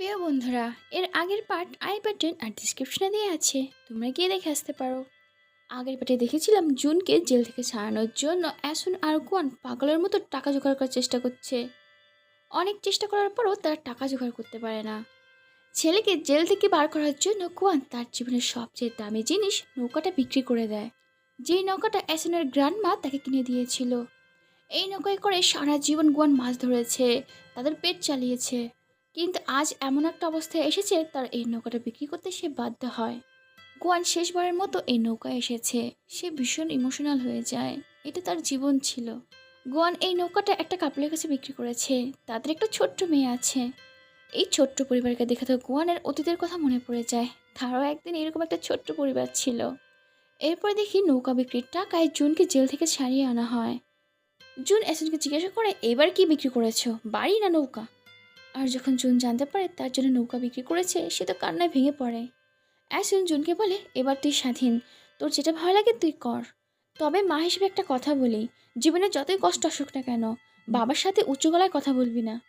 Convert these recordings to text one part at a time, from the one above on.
প্রিয় বন্ধুরা, এর আগের পার্ট আই বাটন আর ডিসক্রিপশনে দিয়ে আছে। তোমরা গিয়ে দেখে আসতে পারো। আগের পার্টে দেখেছিলাম, জুনকে জেল থেকে ছাড়ানোর জন্য অ্যাসুন আর কোয়ান পাগলের মতো টাকা জোগাড় করার চেষ্টা করছে। অনেক চেষ্টা করার পরও তারা টাকা জোগাড় করতে পারে না। ছেলেকে জেল থেকে বার করার জন্য কোয়ান তার জীবনের সবচেয়ে দামি জিনিস নৌকাটা বিক্রি করে দেয়। যেই নৌকাটা অ্যাসনের গ্র্যান্ডমা তাকে কিনে দিয়েছিল। এই নৌকায় করে সারা জীবন গোয়ান মাছ ধরেছে, তাদের পেট চালিয়েছে। কিন্তু আজ এমন একটা অবস্থায় এসেছে, তার এই নৌকাটা বিক্রি করতে সে বাধ্য হয়। গোয়ান শেষবারের মতো এই নৌকায় এসেছে। সে ভীষণ ইমোশনাল হয়ে যায়। এটা তার জীবন ছিল। গোয়ান এই নৌকাটা একটা কাপলের কাছে বিক্রি করেছে। তাদের একটা ছোট্ট মেয়ে আছে। এই ছোট্ট পরিবারকে দেখে তো গোয়ানের অতীতের কথা মনে পড়ে যায়। তারও একদিন এরকম একটা ছোট্ট পরিবার ছিল। এরপর দেখি নৌকা বিক্রির টাকায় জুনকে জেল থেকে ছাড়িয়ে আনা হয়। জুন এসনকে জিজ্ঞাসা করে, এবার কি বিক্রি করেছ? বাড়ি না নৌকা? আর যখন জুন জানতে পারে তার জন্য নৌকা বিক্রি করেছে, সে তো কান্নায় ভেঙে পড়ে। অ্যাসুন জুনকে বলে, এবার তুই স্বাধীন। তোর যেটা ভালো লাগে তুই কর। তবে মা হিসেবে একটা কথা বলি, জীবনে যতই কষ্ট আসুক না কেন, বাবার সাথে উঁচু গলায় কথা বলবি না।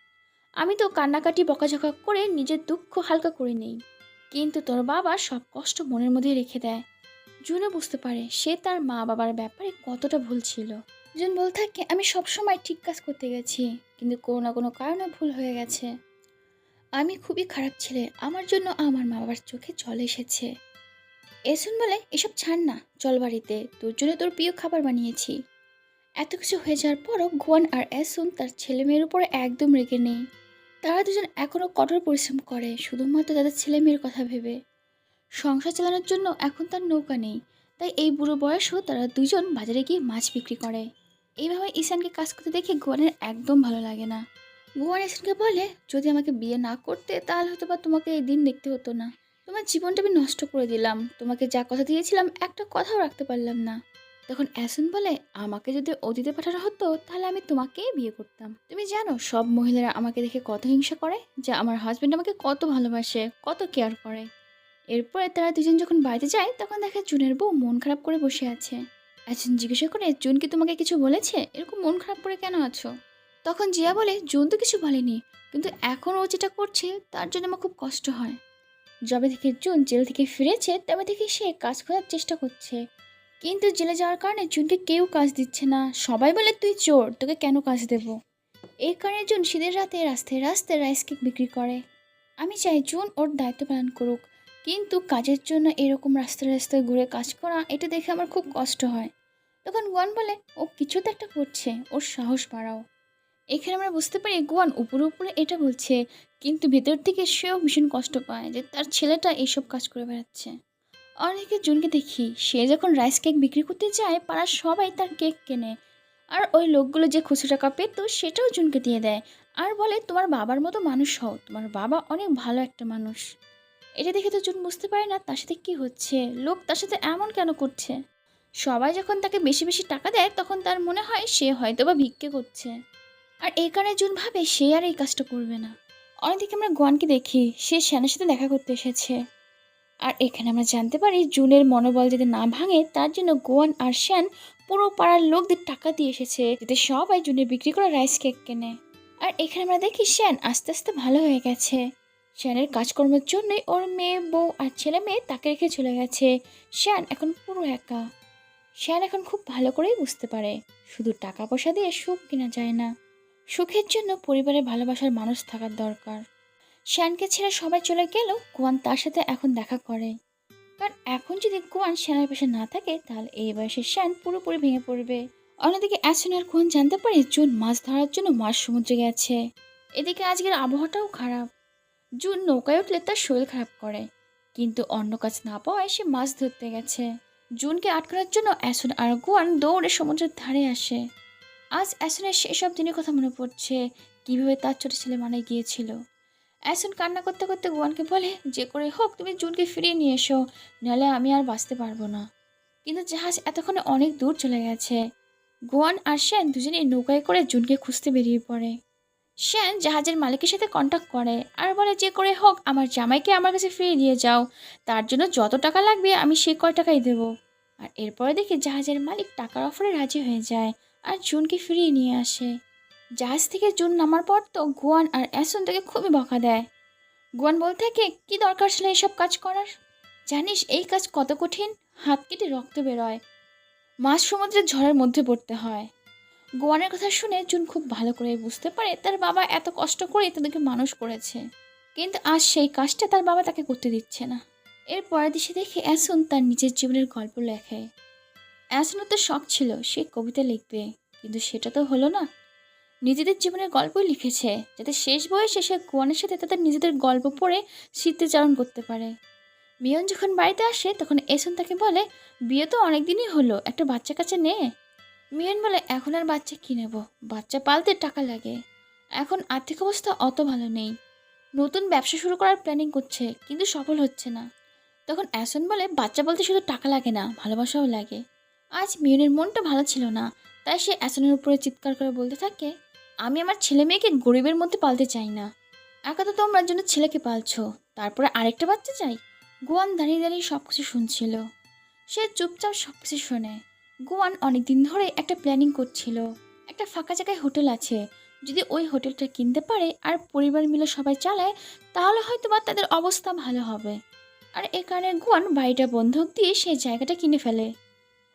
আমি তো কান্নাকাটি, বকাঝকা করে নিজের দুঃখ হালকা করে নেই। কিন্তু তোর বাবা সব কষ্ট মনের মধ্যে রেখে দেয়। জুনও বুঝতে পারে সে তার মা বাবার ব্যাপারে কতটা ভুল ছিল। জুন বলতে থাকে, আমি সবসময় ঠিক কাজ করতে গেছি। কিন্তু কোনো না কোনো কারণে ভুল হয়ে গেছে। আমি খুবই খারাপ ছেলে, আমার জন্য আমার মা বাবার চোখে জল এসেছে। এসুন বলে, এসব ছাড় না, চল বাড়িতে, তোর জন্য তোর প্রিয় খাবার বানিয়েছি। এত কিছু হয়ে যাওয়ার পরও গোয়ান আর এসুন তার ছেলে মেয়ের উপরে একদম রেগে নেই। তারা দুজন এখনও কঠোর পরিশ্রম করে, শুধুমাত্র তাদের ছেলে মেয়ের কথা ভেবে। সংসার চালানোর জন্য এখন তার নৌকা নেই, তাই এই বুড়ো বয়সেও তারা দুজন বাজারে গিয়ে মাছ বিক্রি করে। এইভাবে ঈশানকে কাজ করতে দেখে গোয়ানের একদম ভালো লাগে না। গোয়ান ঈশানকে বলে, যদি আমাকে বিয়ে না করতে, তাহলে হয়তো বা তোমাকে এই দিন দেখতে হতো না। তোমার জীবনটা আমি নষ্ট করে দিলাম। তোমাকে যা কথা দিয়েছিলাম, একটা কথাও রাখতে পারলাম না। তখন অ্যাসন বলে, আমাকে যদি অতীতে পাঠানো হতো, তাহলে আমি তোমাকেই বিয়ে করতাম। তুমি জানো, সব মহিলারা আমাকে দেখে কত হিংসা করে, যে আমার হাজব্যান্ড আমাকে কত ভালোবাসে, কত কেয়ার করে। এরপরে তারা দুজন যখন বাড়িতে যায়, তখন দেখে জুনের বউ মন খারাপ করে বসে আছে। একজন জিজ্ঞাসা করে জুন কি তোমাকে কিছু বলেছে? এরকম মন খারাপ করে কেন আছো? তখন জিয়া বলে, জুন তো কিছু বলেনি, কিন্তু এখন ও যেটা করছে, তার জন্য আমার খুব কষ্ট হয়। যবে থেকে জুন জেল থেকে ফিরেছে, তবে থেকে সে কাজ খোঁজার চেষ্টা করছে। কিন্তু জেলে যাওয়ার কারণে জুনকে কেউ কাজ দিচ্ছে না। সবাই বলে, তুই চোর, তোকে কেন কাজ দেব? এই কারণে জুন শীতের রাতে রাস্তায় রাস্তায় রাইস কেক বিক্রি করে। আমি চাই জুন ওর দায়িত্ব পালন করুক, কিন্তু কাজের জন্য এরকম রাস্তায় রাস্তায় ঘুরে কাজ করা, এটা দেখে আমার খুব কষ্ট হয়। তখন গোয়ান বলে, ও কিছু তো একটা করছে, ওর সাহস বাড়াও। এখানে আমরা বুঝতে পারি গোয়ান উপরে উপরে এটা বলছে, কিন্তু ভেতর থেকে সেও ভীষণ কষ্ট পায় যে তার ছেলেটা এইসব কাজ করে বেড়াচ্ছে। অনেকে জুনকে দেখি, সে যখন রাইস কেক বিক্রি করতে যায়, পাড়ার সবাই তার কেক কেনে। আর ওই লোকগুলো যে খুচরো টাকা পেত, সেটাও জুনকে দিয়ে দেয়। আর বলে, তোমার বাবার মতো মানুষ হও, তোমার বাবা অনেক ভালো একটা মানুষ। এটা দেখে তো জুন বুঝতে পারে না তার সাথে কী হচ্ছে, লোক তার সাথে এমন কেন করছে? সবাই যখন তাকে বেশি বেশি টাকা দেয়, তখন তার মনে হয় সে হয়তো বা ভিক্ষে করছে। আর এই কারণে জুন ভাবে সে আর এই কাজটা করবে না। অনেকদিকে আমরা গোয়ানকে দেখি, সে শ্যানের সাথে দেখা করতে এসেছে। আর এখানে আমরা জানতে পারি, জুনের মনোবল যাতে না ভাঙে, তার জন্য গোয়ান আর শ্যান পুরো পাড়ার লোকদের টাকা দিয়ে এসেছে, যাতে সবাই জুনের বিক্রি করা রাইস কেক কেনে। আর এখানে আমরা দেখি, শ্যান আস্তে আস্তে ভালো হয়ে গেছে। শ্যানের কাজকর্মের জন্যই ওর মেয়ে, বউ আর ছেলে মেয়ে তাকে রেখে চলে গেছে। শ্যান এখন পুরো একা। শ্যান এখন খুব ভালো করেই বুঝতে পারে। শুধু টাকা পয়সা দিয়ে সুখ কেনা যায় না। সুখের জন্য পরিবারের ভালোবাসার মানুষ থাকার দরকার। শ্যানকে ছেড়ে সবাই চলে গেলেও গোয়ান তার সাথে এখন দেখা করে। কারণ এখন যদি গোয়ান শ্যানের পাশে না থাকে, তাহলে এই বয়সে শ্যান পুরোপুরি ভেঙে পড়বে। অন্যদিকে অ্যাসন আর গোয়ান জানতে পারে জুন মাছ ধরার জন্য মাছ সমুদ্রে গেছে। এদিকে আজকের আবহাওয়াটাও খারাপ। জুন নৌকায় উঠলে তার শরীর খারাপ করে। কিন্তু অন্য কাজ না পাওয়ায় সে মাছ ধরতে গেছে। জুনকে আটকানোর জন্য অ্যাসন আর গোয়ান দৌড়ে সমুদ্রের ধারে আসে। আজ অ্যাসনের সেসব দিনের কথা মনে পড়ছে, কীভাবে তার ছোট ছেলে মানে গিয়েছিল। অ্যাসন কান্না করতে করতে গোয়ানকে বলে, যে করে হোক, তুমি জুনকে ফিরিয়ে নিয়ে এসো, নাহলে আমি আর বাঁচতে পারব না। কিন্তু জাহাজ এতক্ষণে অনেক দূর চলে গেছে। গোয়ান আর শ্যান দুজনেই নৌকায় করে জুনকে খুঁজতে বেরিয়ে পড়ে। শ্যান জাহাজের মালিকের সাথে কন্ট্যাক্ট করে আর বলে, যে করে হোক, আমার জামাইকে আমার কাছে ফিরিয়ে দিয়ে যাও। তার জন্য যত টাকা লাগবে, আমি সে কয় টাকাই দেবো। আর এরপরে দেখি জাহাজের মালিক টাকার অফারে রাজি হয়ে যায় আর জুনকে ফিরিয়ে নিয়ে আসে। জাহাজ থেকে জুন নামার পর তো গোয়ান আর অ্যাসন তাকে খুবই বকা দেয়। গোয়ান বলতে থাকে, কি দরকার ছিল এইসব কাজ করার? জানিস, এই কাজ কত কঠিন? হাত কেটে রক্ত বেরোয়। মাছ সমুদ্রের ঝড়ের মধ্যে পড়তে হয়। গোয়ানের কথা শুনে জুন খুব ভালো করে বুঝতে পারে তার বাবা এত কষ্ট করে তাদেরকে মানুষ করেছে। কিন্তু আজ সেই কাজটা তার বাবা তাকে করতে দিচ্ছে না। এর পরের দিশে দেখে অ্যাসন তার নিজের জীবনের গল্প লেখে অ্যাসনের তো শখ ছিল, সে কবিতা লিখবে, কিন্তু সেটা তো হলো না। নিজেদের জীবনের গল্পই লিখেছে, যাতে শেষ বয়সে সে গোয়ানের সাথে তাদের নিজেদের গল্প পড়ে স্মৃতিচারণ করতে পারে। মিয়ন যখন বাড়িতে আসে, তখন এসন তাকে বলে, বিয়ে তো অনেক দিনই হলো, একটা বাচ্চা কাছে নে। মিয়ন বলে, এখন আর বাচ্চা কি নেব? বাচ্চা পালতে টাকা লাগে। এখন আর্থিক অবস্থা অত ভালো নেই। নতুন ব্যবসা শুরু করার প্ল্যানিং করছে, কিন্তু সফল হচ্ছে না। তখন অ্যাসন বলে, বাচ্চা বলতে শুধু টাকা লাগে না, ভালোবাসাও লাগে। আজ মিয়নের মনটা ভালো ছিল না, তাই সে অ্যাসনের উপরে চিৎকার করে বলতে থাকে, আমি আমার ছেলে মেয়েকে গরিবের মধ্যে পালতে চাই না। একা তো তোমরা জন্য ছেলেকে পালছো। তারপরে আরেকটা বাচ্চা চাই? গোয়ান দাঁড়িয়ে দাঁড়িয়ে সব কিছু শুনছিল। সে চুপচাপ সব কিছু শোনে। গোয়ান অনেক দিন ধরে একটা প্ল্যানিং করছিল। একটা ফাঁকা জায়গায় হোটেল আছে। যদি ওই হোটেলটা কিনতে পারে আর পরিবার মিলে সবাই চালায়, তাহলে হয়তো বা তাদের অবস্থা ভালো হবে। আর এ কারণে গোয়ান বাড়িটা বন্ধক দিয়ে সেই জায়গাটা কিনে ফেলে।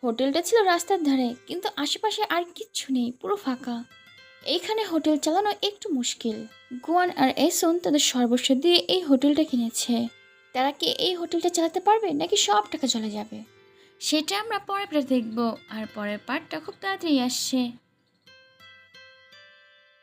হোটেলটা ছিল রাস্তার ধারে, কিন্তু আশেপাশে আর কিচ্ছু নেই, পুরো ফাঁকা। এইখানে হোটেল চালানো একটু মুশকিল। গোয়ান আর এসন তাদের সর্বস্ব দিয়ে এই হোটেলটা কিনেছে। তারা কি এই হোটেলটা চালাতে পারবে নাকি সব টাকা চলে যাবে? সেটা আমরা পরে দেখব। আর পরের পার্টটা খুব তাড়াতাড়ি আসছে।